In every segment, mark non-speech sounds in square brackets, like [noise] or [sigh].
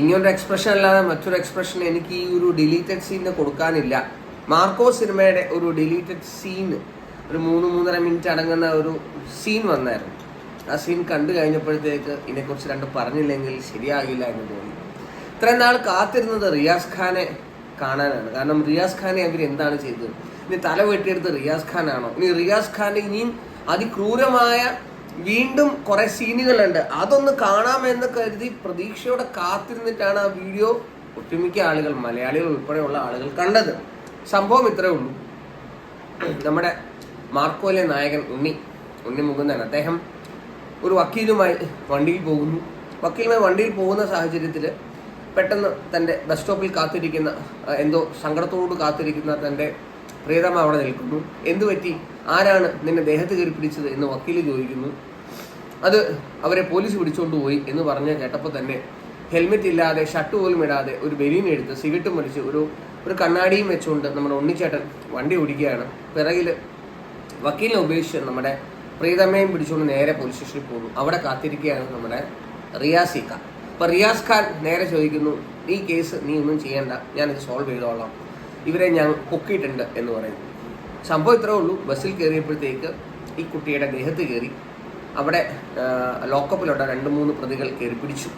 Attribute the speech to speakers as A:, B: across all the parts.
A: ഇങ്ങനൊരു എക്സ്പ്രഷൻ അല്ലാതെ മറ്റൊരു എക്സ്പ്രഷൻ എനിക്ക് ഈ ഒരു ഡിലീറ്റഡ് സീനിന് കൊടുക്കാനില്ല. മാർക്കോ സിനിമയുടെ ഒരു ഡിലീറ്റഡ് സീൻ ഒരു മൂന്ന് മൂന്നര മിനിറ്റ് അടങ്ങുന്ന ഒരു സീൻ വന്നായിരുന്നു. ആ സീൻ കണ്ടു കഴിഞ്ഞപ്പോഴത്തേക്ക് ഇതിനെക്കുറിച്ച് രണ്ട് പറഞ്ഞില്ലെങ്കിൽ ശരിയാകില്ല എന്ന് തോന്നി. ഇത്രയും നാൾ കാത്തിരുന്നത് റിയാസ് ഖാനെ കാണാനാണ്. കാരണം റിയാസ് ഖാനെ അവർ എന്താണ് ചെയ്തത്? ഇനി തല വെട്ടിയെടുത്ത് റിയാസ് ഖാനാണോ? ഇനി റിയാസ് ഖാന്റെ ഇനിയും അതിക്രൂരമായ വീണ്ടും കുറെ സീനുകളുണ്ട്. അതൊന്ന് കാണാമെന്ന് കരുതി പ്രതീക്ഷയോടെ കാത്തിരുന്നിട്ടാണ് ആ വീഡിയോ ഒട്ടുമിക്ക ആളുകൾ മലയാളികൾ ഉൾപ്പെടെയുള്ള ആളുകൾ കണ്ടത്. സംഭവം ഇത്രേ ഉള്ളൂ. നമ്മുടെ മാർക്കോലെ നായകൻ ഉണ്ണി ഉണ്ണി മുകുന്ദൻ. അദ്ദേഹം ഒരു വക്കീലുമായി വണ്ടിയിൽ പോകുന്നു. വക്കീലുമായി വണ്ടിയിൽ പോകുന്ന സാഹചര്യത്തിൽ പെട്ടെന്ന് തന്റെ ബസ് സ്റ്റോപ്പിൽ കാത്തിരിക്കുന്ന എന്തോ സങ്കടത്തോട് കാത്തിരിക്കുന്ന തന്റെ പ്രിയതമ അവിടെ നിൽക്കുന്നു. എന്തു പറ്റി ആരാണ് നിന്നെ ദേഹത്ത് കയറി പിടിച്ചത് എന്ന് വക്കീൽ ചോദിക്കുന്നു. അത് അവരെ പോലീസ് പിടിച്ചുകൊണ്ട് പോയി എന്ന് പറഞ്ഞ കേട്ടപ്പോൾ തന്നെ ഹെൽമെറ്റ് ഇല്ലാതെ ഷർട്ട് പോലും ഇടാതെ ഒരു ബലീൻ എടുത്ത് സിഗരറ്റും വലിച്ച് ഒരു ഒരു കണ്ണാടിയും വെച്ചുകൊണ്ട് നമ്മുടെ ഉണ്ണിച്ചേട്ടൻ വണ്ടി ഓടിക്കുകയാണ്. പിറകിൽ വക്കീലിനെ ഉപേക്ഷിച്ച് നമ്മുടെ പ്രീതമ്മയും പിടിച്ചുകൊണ്ട് നേരെ പോലീസ് സ്റ്റേഷനിൽ പോകുന്നു. അവിടെ കാത്തിരിക്കുകയാണ് നമ്മുടെ റിയാസി ഖാൻ അപ്പോൾ റിയാസ് ഖാൻ നേരെ ചോദിക്കുന്നു ഈ കേസ് നീ ഒന്നും ചെയ്യേണ്ട. ഞാനിത് സോൾവ് ചെയ്തോളാം. ഇവരെ ഞാൻ പൊക്കിയിട്ടുണ്ട് എന്ന് പറയുന്നു. സംഭവം ഇത്രേ ഉള്ളൂ. ബസ്സിൽ കയറിയപ്പോഴത്തേക്ക് ഈ കുട്ടിയുടെ ദേഹത്ത് കയറി. അവിടെ ലോക്കപ്പിലോട്ട് രണ്ട് മൂന്ന് പ്രതികൾ കയറി പിടിച്ചു.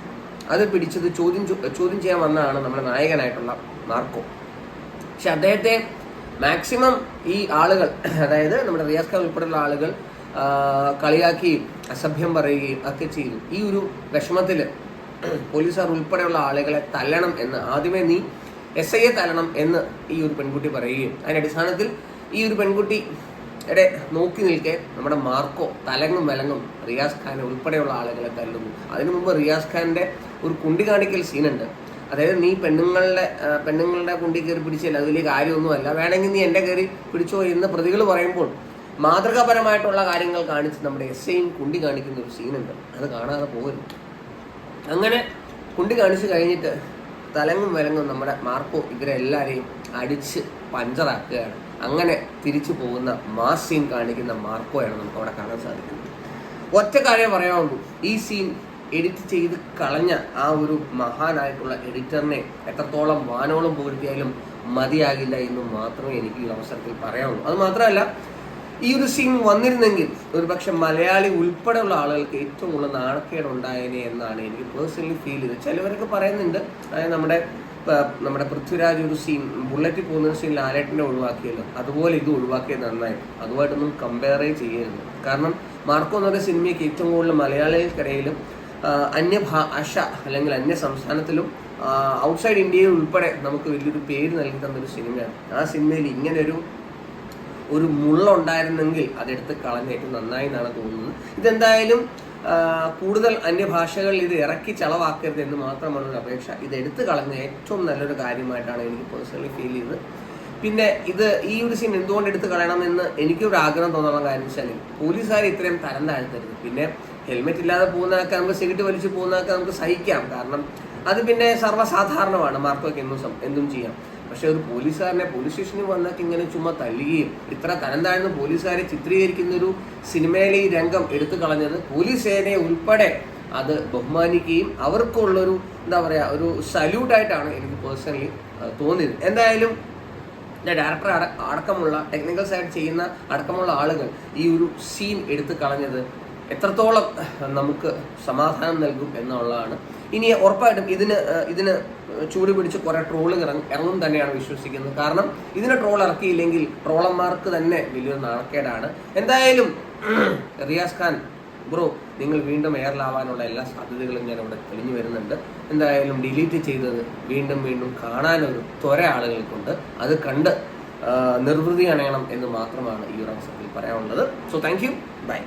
A: അത് പിടിച്ചത് ചോദ്യം ചോദ്യം ചെയ്യാൻ വന്നതാണ് നമ്മുടെ നായകനായിട്ടുള്ള മാർക്കോ. പക്ഷെ അദ്ദേഹത്തെ മാക്സിമം ഈ ആളുകൾ അതായത് നമ്മുടെ റിയാസ് ഖാൻ ഉൾപ്പെടെയുള്ള ആളുകൾ കളിയാക്കുകയും അസഭ്യം പറയുകയും ഒക്കെ ചെയ്തു. ഈ ഒരു വിഷമത്തിൽ പോലീസുകാർ ഉൾപ്പെടെയുള്ള ആളുകളെ തല്ലണം എന്ന് ആദ്യമേ നീ എസ് ഐയെ തല്ലണം എന്ന് ഈ ഒരു പെൺകുട്ടി പറയുകയും അതിന്റെ അടിസ്ഥാനത്തിൽ ഈ ഒരു പെൺകുട്ടി എടെ നോക്കി നിൽക്കെ നമ്മുടെ മാർക്കോ തലങ്ങും വിലങ്ങും റിയാസ് ഖാൻ ഉൾപ്പെടെയുള്ള ആളുകളെ തല്ലുന്നു. അതിനു മുമ്പ് റിയാസ് ഖാന്റെ ഒരു കുണ്ടി കാണിക്കൽ സീനുണ്ട്. അതായത് നീ പെണ്ണുങ്ങളുടെ പെണ്ണുങ്ങളുടെ കുണ്ടി കയറി പിടിച്ചല്ല അത് കാര്യമൊന്നുമല്ല. വേണമെങ്കിൽ നീ എന്റെ കയറി പിടിച്ചോ എന്ന് പ്രതികൾ പറയുമ്പോൾ മാതൃകാപരമായിട്ടുള്ള കാര്യങ്ങൾ കാണിച്ച് നമ്മുടെ എസ് ഐയും കുണ്ടി കാണിക്കുന്ന ഒരു സീനുണ്ട്. അത് കാണാതെ പോകരുത്. അങ്ങനെ കുണ്ടി കാണിച്ചു കഴിഞ്ഞിട്ട് തലങ്ങും വിലങ്ങും നമ്മുടെ മാർക്കോ ഇവരെല്ലാരെയും അടിച്ച് പഞ്ചറാക്കുകയാണ്. അങ്ങനെ തിരിച്ചു പോകുന്ന മാസ് സീൻ കാണിക്കുന്ന മാർക്കോയാണ് നമുക്ക് അവിടെ കാണാൻ സാധിക്കുന്നത്. ഒറ്റ കാര്യം പറയാനുള്ളൂ ഈ സീൻ എഡിറ്റ് ചെയ്ത് കളഞ്ഞ ആ ഒരു മഹാനായിട്ടുള്ള എഡിറ്ററിനെ എത്രത്തോളം വാനോളം പൂർത്തിയായാലും മതിയാകില്ല എന്ന് മാത്രമേ എനിക്ക് ഈ അവസരത്തിൽ പറയാനുള്ളൂ അത് മാത്രമല്ല ഈ ഒരു സീൻ വന്നിരുന്നെങ്കിൽ ഒരുപക്ഷെ മലയാളി ഉൾപ്പെടെയുള്ള ആളുകൾക്ക് ഏറ്റവും കൂടുതൽ നാണക്കേട് ഉണ്ടായേനെ എന്നാണ് എനിക്ക് പേഴ്സണലി ഫീൽ ചെയ്തത്. ചിലവരൊക്കെ പറയുന്നുണ്ട് അതായത് നമ്മുടെ നമ്മുടെ പൃഥ്വിരാജ് ഒരു സീൻ ബുള്ളറ്റിൽ പോകുന്ന സീൻ ലാലേട്ടനെ ഒഴിവാക്കിയല്ലോ. അതുപോലെ ഇത് ഒഴിവാക്കിയത് നന്നായി. അതുമായിട്ടൊന്നും കമ്പയറേ ചെയ്യരുത്. കാരണം മാർക്കോ എന്ന് പറയുന്ന സിനിമയ്ക്ക് ഏറ്റവും കൂടുതൽ മലയാളികൾക്കിടയിലും അന്യ ഭാഷ അല്ലെങ്കിൽ അന്യ സംസ്ഥാനത്തിലും ഔട്ട്സൈഡ് ഇന്ത്യയിൽ ഉൾപ്പെടെ നമുക്ക് വലിയൊരു പേര് നൽകി തന്നൊരു സിനിമയാണ്. ആ സിനിമയിൽ ഇങ്ങനൊരു ഒരു മുള്ളുണ്ടായിരുന്നെങ്കിൽ അതെടുത്ത് കളഞ്ഞ ഏറ്റവും നന്നായി എന്നാണ് തോന്നുന്നത്. ഇതെന്തായാലും കൂടുതൽ അന്യഭാഷകളിൽ ഇത് ഇറക്കി ചെലവാക്കരുത് എന്ന് മാത്രമാണ് ഒരു അപേക്ഷ. ഇത് എടുത്തു കളഞ്ഞ ഏറ്റവും നല്ലൊരു കാര്യമായിട്ടാണ് എനിക്ക് പേഴ്സണലി ഫീൽ ചെയ്തത്. പിന്നെ ഇത് ഈ ഒരു സീൻ എന്തുകൊണ്ട് എടുത്ത് കളയണമെന്ന് എനിക്കൊരു ആഗ്രഹം തോന്നാനുള്ള കാര്യം വെച്ചാൽ പോലീസുകാർ ഇത്രയും തരം താഴ്ത്തരുത്. പിന്നെ ഹെൽമെറ്റ് ഇല്ലാതെ പോകുന്നതൊക്കെ നമുക്ക് സിഗരറ്റ് വലിച്ച് പോകുന്നതൊക്കെ നമുക്ക് സഹിക്കാം. കാരണം അത് പിന്നെ സർവസാധാരണമാണ്. മാർക്കൊക്കെ എന്നും എന്നും ചെയ്യാം. പക്ഷെ ഒരു പോലീസുകാരനെ പോലീസ് സ്റ്റേഷനിൽ വന്നിട്ട് ഇങ്ങനെ ചുമ്മാ തല്ലുകയും ഇത്ര തരം താഴ്ന്ന പോലീസുകാരെ ചിത്രീകരിക്കുന്ന ഒരു സിനിമയിലെ ഈ രംഗം എടുത്തു കളഞ്ഞത് പോലീസ് സേനയെ ഉൾപ്പെടെ അത് ബഹുമാനിക്കുകയും അവർക്കുള്ളൊരു എന്താ പറയുക ഒരു സല്യൂട്ടായിട്ടാണ് എനിക്ക് പേഴ്സണലി തോന്നിയത്. എന്തായാലും ഡയറക്ടർ അടക്കമുള്ള ടെക്നിക്കൽ സൈഡ് ചെയ്യുന്ന അടക്കമുള്ള ആളുകൾ ഈ ഒരു സീൻ എടുത്തു കളഞ്ഞത് എത്രത്തോളം നമുക്ക് സമാധാനം നൽകും എന്നുള്ളതാണ്. ഇനി ഉറപ്പായിട്ടും ഇതിന് ഇതിന് ചൂട് പിടിച്ച് കുറെ ട്രോളുകൾ ഇറങ്ങും തന്നെയാണ് വിശ്വസിക്കുന്നത്. കാരണം ഇതിന് ട്രോൾ ഇറക്കിയില്ലെങ്കിൽ ട്രോളന്മാർക്ക് തന്നെ വലിയൊരു നാണക്കേടാണ്. എന്തായാലും [clears throat] റിയാസ് ഖാൻ ബ്രോ നിങ്ങൾ വീണ്ടും എയറിലാവാനുള്ള എല്ലാ സാധ്യതകളും ഞാൻ ഇവിടെ തെളിഞ്ഞു വരുന്നുണ്ട്. എന്തായാലും ഡിലീറ്റ് ചെയ്തത് വീണ്ടും വീണ്ടും കാണാനൊരു ത്വര ആളുകൾക്കുണ്ട്. അത് കണ്ട് നിർവൃതി അണയണം എന്ന് മാത്രമാണ് ഈ ഒരു അവസരത്തിൽ പറയാനുള്ളത്. So thank you by